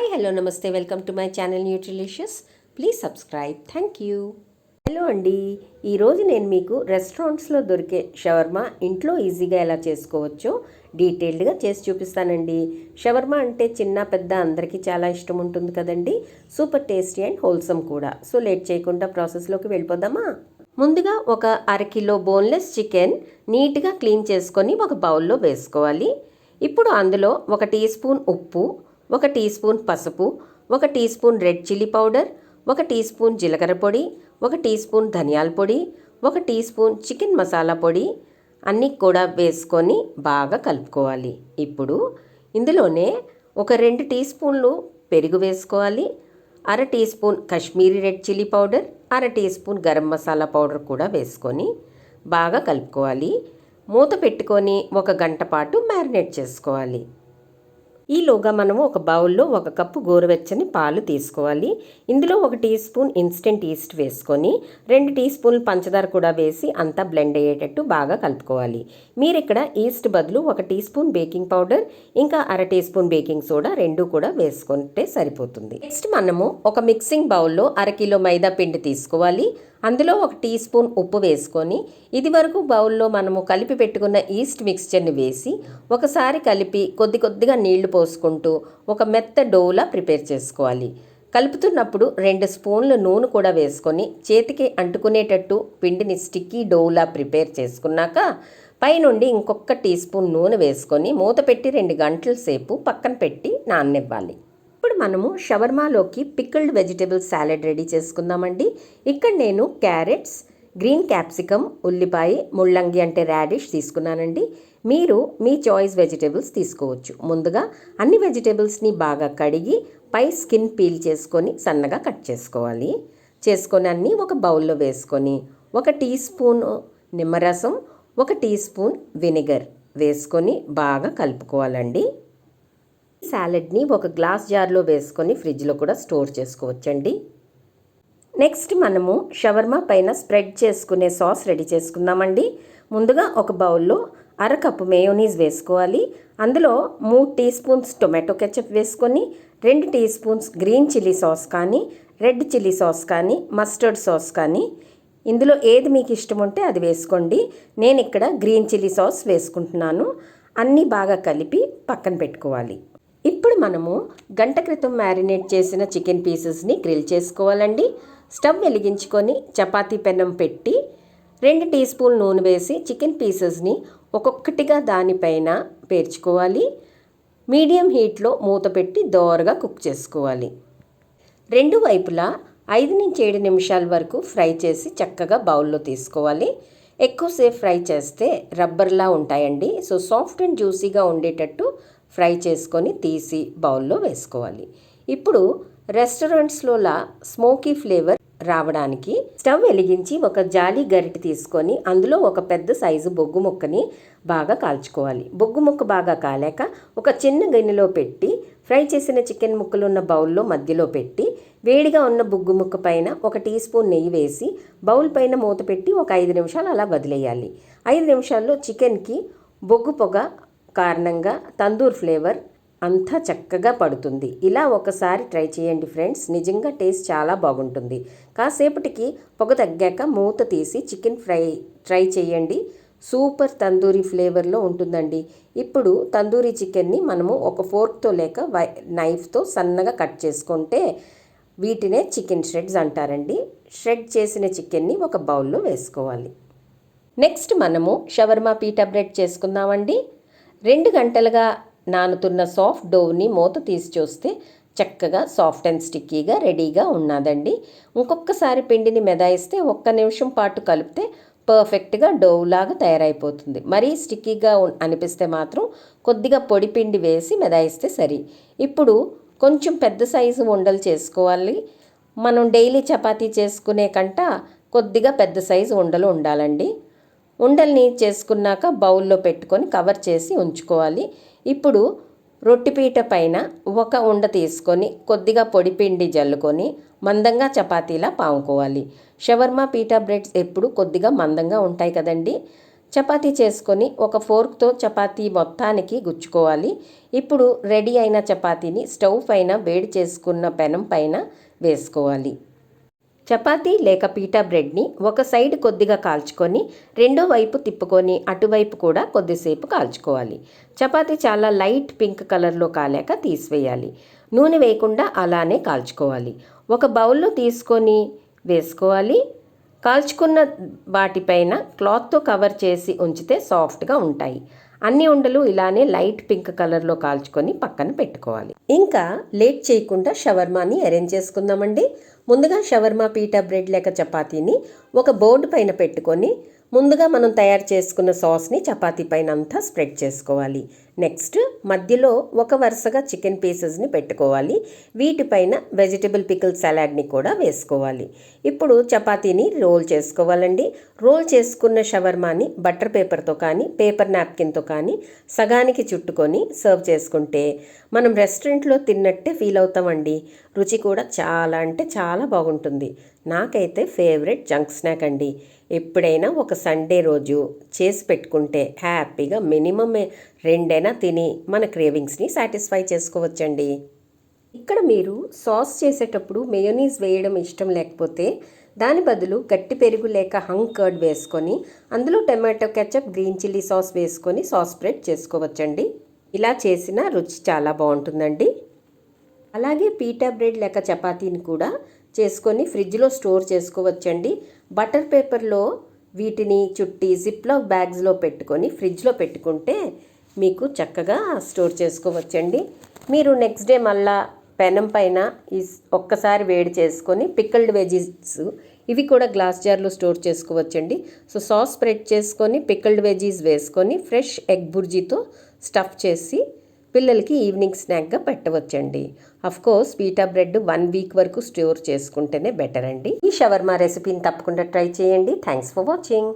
Hi hello నమస్తే welcome to my channel nutrilicious please subscribe thank you hello అండి ఈరోజు నేను మీకు రెస్టారెంట్స్లో దొరికే షవర్మా ఇంట్లో ఈజీగా ఎలా చేసుకోవచ్చో డీటెయిల్డ్గా చేసి చూపిస్తానండి. షవర్మా అంటే చిన్న పెద్ద అందరికీ చాలా ఇష్టం ఉంటుంది కదండి. సూపర్ టేస్టీ అండ్ హోల్సమ్ కూడా. సో లేట్ చేయకుండా ప్రాసెస్లోకి వెళ్ళిపోదామా? ముందుగా ఒక అరకిలో బోన్లెస్ చికెన్ నీట్గా క్లీన్ చేసుకొని ఒక బౌల్లో వేసుకోవాలి. ఇప్పుడు అందులో ఒక టీ స్పూన్ ఉప్పు ఒక టీ స్పూన్ పసుపు ఒక teaspoon red chilli powder ఒక టీ స్పూన్ జీలకర్ర పొడి ఒక టీ స్పూన్ ధనియాల పొడి ఒక టీ స్పూన్ చికెన్ మసాలా పొడి అన్నీ కూడా వేసుకొని బాగా కలుపుకోవాలి. ఇప్పుడు ఇందులోనే ఒక రెండు టీ స్పూన్లు పెరుగు వేసుకోవాలి అర teaspoon Kashmiri red chilli powder అర teaspoon garam masala powder కూడా వేసుకొని బాగా కలుపుకోవాలి. మూత పెట్టుకొని ఒక గంట పాటు మ్యారినేట్ చేసుకోవాలి. ఈలోగా మనము ఒక బౌల్లో ఒక కప్పు గోరువెచ్చని పాలు తీసుకోవాలి. ఇందులో ఒక టీ స్పూన్ ఇన్స్టెంట్ ఈస్ట్ వేసుకొని రెండు టీ స్పూన్లు పంచదార కూడా వేసి అంతా బ్లెండ్ అయ్యేటట్టు బాగా కలుపుకోవాలి. మీరు ఇక్కడ ఈస్ట్ బదులు ఒక టీ స్పూన్ బేకింగ్ పౌడర్ ఇంకా అర టీ స్పూన్ బేకింగ్ సోడా రెండు కూడా వేసుకుంటే సరిపోతుంది. నెక్స్ట్ మనము ఒక మిక్సింగ్ బౌల్లో అర కిలో మైదా పిండి తీసుకోవాలి. అందులో ఒక టీ స్పూన్ ఉప్పు వేసుకొని ఇది వరకు బౌల్లో మనము కలిపి పెట్టుకున్న ఈస్ట్ మిక్స్చర్ని వేసి ఒకసారి కలిపి కొద్ది కొద్దిగా నీళ్ళు పోసుకుంటూ ఒక మెత్త డోలా ప్రిపేర్ చేసుకోవాలి. కలుపుతున్నప్పుడు రెండు స్పూన్ల నూనె కూడా వేసుకొని చేతికి అంటుకునేటట్టు పిండిని స్టిక్కీ డోలా ప్రిపేర్ చేసుకున్నాక పైనుండి ఇంకొక టీ స్పూన్ నూనె వేసుకొని మూత పెట్టి రెండు గంటల సేపు పక్కన పెట్టి నాననివ్వాలి. ఇప్పుడు మనము షవర్మాలోకి పికిల్డ్ వెజిటేబుల్ సాలెడ్ రెడీ చేసుకుందామండి. ఇక్కడ నేను క్యారెట్స్ గ్రీన్ క్యాప్సికమ్ ఉల్లిపాయ ముళ్ళంగి అంటే రాడిష్ తీసుకున్నానండి. మీరు మీ చాయిస్ వెజిటేబుల్స్ తీసుకోవచ్చు. ముందుగా అన్ని వెజిటేబుల్స్ని బాగా కడిగి పై స్కిన్ పీల్ చేసుకొని సన్నగా కట్ చేసుకోవాలి. చేసుకొని అన్నీ ఒక బౌల్లో వేసుకొని ఒక టీ స్పూన్ నిమ్మరసం ఒక టీ స్పూన్ వినిగర్ వేసుకొని బాగా కలుపుకోవాలండి. సాలెడ్ని ఒక గ్లాస్ జార్లో వేసుకొని ఫ్రిడ్జ్లో కూడా స్టోర్ చేసుకోవచ్చండి. నెక్స్ట్ మనము షవర్మా పైన స్ప్రెడ్ చేసుకునే సాస్ రెడీ చేసుకుందామండి. ముందుగా ఒక బౌల్లో అరకప్పు మేయోనీస్ వేసుకోవాలి. అందులో మూడు టీ స్పూన్స్ టొమాటో కెచప్ వేసుకొని రెండు teaspoons green chilli sauce కానీ రెడ్ చిల్లీ సాస్ కానీ మస్టర్డ్ సాస్ కానీ ఇందులో ఏది మీకు ఇష్టం ఉంటే అది వేసుకోండి. నేను ఇక్కడ గ్రీన్ చిల్లీ సాస్ వేసుకుంటున్నాను. అన్నీ బాగా కలిపి పక్కన పెట్టుకోవాలి. మనము గంట క్రితం మ్యారినేట్ చేసిన చికెన్ పీసెస్ని గ్రిల్ చేసుకోవాలండి. స్టవ్ వెలిగించుకొని చపాతీ పెనం పెట్టి రెండు టీ స్పూన్ నూనె వేసి చికెన్ పీసెస్ని ఒక్కొక్కటిగా దానిపైన పేర్చుకోవాలి. మీడియం హీట్లో మూత పెట్టి దోరగా కుక్ చేసుకోవాలి. రెండు వైపులా ఐదు నుంచి ఏడు నిమిషాల వరకు ఫ్రై చేసి చక్కగా బౌల్లో తీసుకోవాలి. ఎక్కువసేపు ఫ్రై చేస్తే రబ్బర్లా ఉంటాయండి. సో సాఫ్ట్ అండ్ జ్యూసీగా ఉండేటట్టు ఫ్రై చేసుకొని తీసి బౌల్లో వేసుకోవాలి. ఇప్పుడు రెస్టారెంట్స్లోలా స్మోకీ ఫ్లేవర్ రావడానికి స్టవ్ వెలిగించి ఒక జాలి గరిటె తీసుకొని అందులో ఒక పెద్ద సైజు బొగ్గు ముక్కని బాగా కాల్చుకోవాలి. బొగ్గు ముక్క బాగా కాలేక ఒక చిన్న గిన్నెలో పెట్టి ఫ్రై చేసిన చికెన్ ముక్కలు ఉన్న బౌల్లో మధ్యలో పెట్టి వేడిగా ఉన్న బొగ్గు ముక్క పైన ఒక టీ స్పూన్ నెయ్యి వేసి బౌల్ పైన మూత పెట్టి ఒక ఐదు నిమిషాలు అలా వదిలేయాలి. ఐదు నిమిషాల్లో చికెన్కి బొగ్గు పొగ కారణంగా తందూర్ ఫ్లేవర్ అంతా చక్కగా పడుతుంది. ఇలా ఒకసారి ట్రై చేయండి ఫ్రెండ్స్. నిజంగా టేస్ట్ చాలా బాగుంటుంది. కాసేపటికి పొగ తగ్గాక మూత తీసి చికెన్ ఫ్రై ట్రై చేయండి. సూపర్ తందూరి ఫ్లేవర్లో ఉంటుందండి. ఇప్పుడు తందూరి చికెన్ని మనము ఒక ఫోర్క్తో లేక వై నైఫ్తో సన్నగా కట్ చేసుకుంటే వీటినే చికెన్ షెడ్స్ అంటారండి. షెడ్ చేసిన చికెన్ని ఒక బౌల్లో వేసుకోవాలి. నెక్స్ట్ మనము షవర్మా పీటా బ్రెడ్ చేసుకుందామండి. రెండు గంటలుగా నానుతున్న సాఫ్ట్ డోవ్ని మూత తీసి చూస్తే చక్కగా సాఫ్ట్ అండ్ స్టిక్కీగా రెడీగా ఉన్నదండి. ఇంకొకసారి పిండిని మెదాయిస్తే ఒక్క నిమిషం పాటు కలిపితే పర్ఫెక్ట్గా డోవ్ లాగా తయారైపోతుంది. మరీ స్టిక్కీగా అనిపిస్తే మాత్రం కొద్దిగా పొడి పిండి వేసి మెదాయిస్తే సరి. ఇప్పుడు కొంచెం పెద్ద సైజు ఉండలు చేసుకోవాలి. మనం డైలీ చపాతీ చేసుకునే కంట కొద్దిగా పెద్ద సైజు ఉండలు ఉండాలండి. ఉండల్ని చేసుకున్నాక బౌల్లో పెట్టుకొని కవర్ చేసి ఉంచుకోవాలి. ఇప్పుడు రొట్టిపీట పైన ఒక ఉండ తీసుకొని కొద్దిగా పొడి పిండి జల్లుకొని మందంగా చపాతీలా పాముకోవాలి. షవర్మా పీటా బ్రెడ్స్ ఎప్పుడు కొద్దిగా మందంగా ఉంటాయి కదండి. చపాతీ చేసుకొని ఒక ఫోర్క్తో చపాతీ మొత్తానికి గుచ్చుకోవాలి. ఇప్పుడు రెడీ అయిన చపాతీని స్టవ్ పైన వేడి చేసుకున్న పెనం పైన వేసుకోవాలి. చపాతీ లేక పీటా బ్రెడ్ని ఒక సైడ్ కొద్దిగా కాల్చుకొని రెండో వైపు తిప్పుకొని అటువైపు కూడా కొద్దిసేపు కాల్చుకోవాలి. చపాతీ చాలా లైట్ పింక్ కలర్లో కాలాక తీసివేయాలి. నూనె వేయకుండా అలానే కాల్చుకోవాలి. ఒక బౌల్లో తీసుకొని వేసుకోవాలి. కాల్చుకున్న వాటిపైన క్లాత్తో కవర్ చేసి ఉంచితే సాఫ్ట్గా ఉంటాయి. అన్ని ఉండలు ఇలానే లైట్ పింక్ కలర్లో కాల్చుకొని పక్కన పెట్టుకోవాలి. ఇంకా లేట్ చేయకుండా షవర్మాని అరేంజ్ చేసుకుందామండి. ముందుగా షవర్మా పీటా బ్రెడ్ లేక చపాతీని ఒక బోర్డు పైన పెట్టుకొని ముందుగా మనం తయారు చేసుకున్న సాస్ని చపాతీ పైన అంతా స్ప్రెడ్ చేసుకోవాలి. నెక్స్ట్ మధ్యలో ఒక వరుసగా చికెన్ పీసెస్ని పెట్టుకోవాలి. వీటిపైన వెజిటబుల్ పికిల్ సలాడ్ని కూడా వేసుకోవాలి. ఇప్పుడు చపాతీని రోల్ చేసుకోవాలండి. రోల్ చేసుకున్న షవర్మాని బటర్ పేపర్తో కానీ పేపర్ నాప్కిన్తో కానీ సగానికి చుట్టుకొని సర్వ్ చేసుకుంటే మనం రెస్టారెంట్లో తిన్నట్టే ఫీల్ అవుతామండి. రుచి కూడా చాలా అంటే చాలా బాగుంటుంది. నాకైతే ఫేవరెట్ జంక్ స్నాక్ అండి. ఎప్పుడైనా ఒక సండే రోజు చేసి పెట్టుకుంటే హ్యాపీగా మినిమం రెండైనా తిని మన క్రేవింగ్స్ని సాటిస్ఫై చేసుకోవచ్చండి. ఇక్కడ మీరు సాస్ చేసేటప్పుడు మేయోనీస్ వేయడం ఇష్టం లేకపోతే దాని బదులు గట్టి పెరుగు లేక హంగ్ కర్డ్ వేసుకొని అందులో tomato ketchup green chilli sauce వేసుకొని సాస్ స్ప్రెడ్ చేసుకోవచ్చండి. ఇలా చేసిన రుచి చాలా బాగుంటుందండి. అలాగే పీటా బ్రెడ్ లేక చపాతీని కూడా చేసుకొని ఫ్రిడ్జ్లో స్టోర్ చేసుకోవచ్చండి. బటర్ పేపర్లో వీటిని చుట్టి జిప్లాక్ బ్యాగ్స్లో పెట్టుకొని ఫ్రిడ్జ్లో పెట్టుకుంటే మీకు చక్కగా స్టోర్ చేసుకోవచ్చండి. మీరు నెక్స్ట్ డే మళ్ళా పెనం పైన ఈ ఒక్కసారి వేడి చేసుకొని పిక్కల్డ్ వెజీస్ ఇవి కూడా గ్లాస్ జార్లో స్టోర్ చేసుకోవచ్చండి. సో సాస్ స్ప్రెడ్ చేసుకొని పిక్కల్డ్ వెజీస్ వేసుకొని ఫ్రెష్ ఎగ్ బుర్జీతో స్టఫ్ చేసి పిల్లలకి ఈవినింగ్ స్నాక్గా పెట్టవచ్చండి. Of course pita bread one week వరకు స్టోర్ చేసుకుంటేనే బెటర్ అండి ఈ షవర్మా రెసిపీని తప్పకుండా ట్రై చేయండి. Thanks for watching.